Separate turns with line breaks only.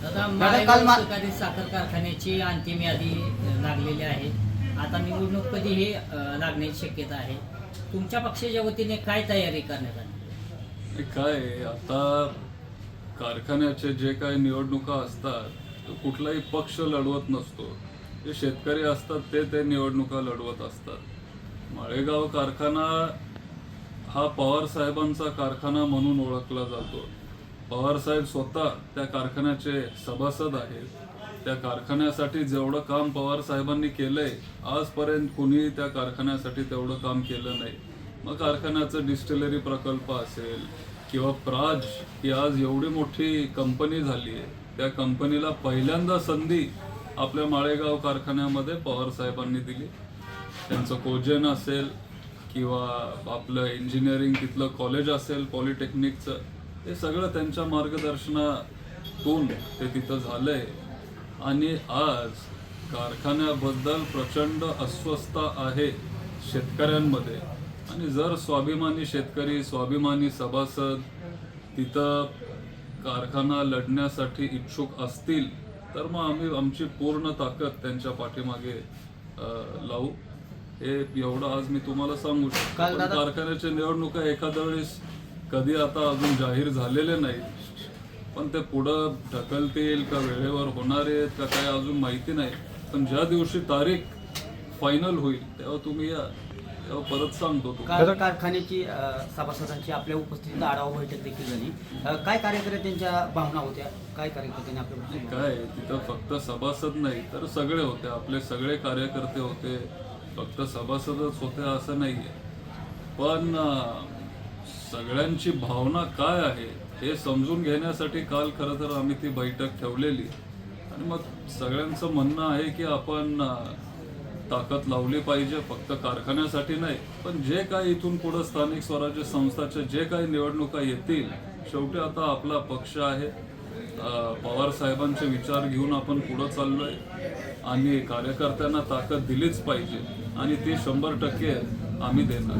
दादा साखर कारखान्याची अंतिम यादी लागलेली आहे. आता निवडणूक कधी हे लागण्याची शक्यता आहे. तुमच्या पक्षाच्या वतीने काय तयारी करण्यात आली?
काय आता कारखान्याचे जे काही निवडणुका असतात तो कुठलाही पक्ष लढवत नसतो. जे शेतकरी असतात ते ते निवडणुका लढवत असतात. माळेगाव कारखाना हा पवार साहेबांचा कारखाना म्हणून ओळखला जातो. पवार साहेब स्वतः त्या कारखान्याचे सभासद आहेत. त्या कारखान्यासाठी जेवढं काम पवार साहेबांनी केलंय आजपर्यंत कोणीही त्या कारखान्यासाठी तेवढं काम केलं नाही. मग कारखान्याचं डिस्टिलरी प्रकल्प असेल किंवा प्राज ही आज एवढी मोठी कंपनी झाली आहे त्या कंपनीला पहिल्यांदा संधी आपल्या माळेगाव कारखान्यामध्ये पवार साहेबांनी दिली. त्यांचं कोजन असेल किंवा आपलं इंजिनिअरिंग तिथलं कॉलेज असेल पॉलिटेक्निकचं हे सगळं त्यांच्या मार्गदर्शनातून ते तिथं झालंय. आणि आज कारखान्याबद्दल प्रचंड अस्वस्थता आहे शेतकऱ्यांमध्ये. आणि जर स्वाभिमानी शेतकरी स्वाभिमानी सभासद तिथं कारखाना लढण्यासाठी इच्छुक असतील तर मग आम्ही आमची पूर्ण ताकद त्यांच्या पाठीमागे लावू. हे एवढं आज मी तुम्हाला सांगू शकतो. पण कारखान्याच्या निवडणुका एखाद्या वेळेस कधी आता अजून जाहीर झालेले नाहीत. पण ते पुढं ढकलतील का वेळेवर होणार आहेत का काय अजून माहिती नाही. पण ज्या दिवशी तारीख फायनल होईल तेव्हा तुम्ही या. तेव्हा परत सांगतो
कारखान्याची अ, सभासदांची आपल्या उपस्थितीत आढावा बैठक देखील झाली. अ, काय कार्यकर्त्यांच्या भावना होत्या? काय कार्यकर्त्यांनी आपल्या
काय तिथं फक्त सभासद नाही तर सगळे होते. आपले सगळे कार्यकर्ते होते. फक्त सभासदच होते असं नाहीये. पण सगळ्यांची भावना काय आहे हे समजून घेण्यासाठी काल खरं तर आम्ही ती बैठक ठेवलेली. आणि मग सगळ्यांचं म्हणणं आहे की आपण ताकद लावली पाहिजे फक्त कारखान्यासाठी नाही पण जे काही इथून पुढे स्थानिक स्वराज्य संस्थाच्या जे काही निवडणुका येतील शेवटी आता आपला पक्ष आहे. पवार साहेबांचे विचार घेऊन आपण पुढे चाललोय. आणि कार्यकर्त्यांना ताकद दिलीच पाहिजे आणि ती शंभर टक्के आम्ही देणार.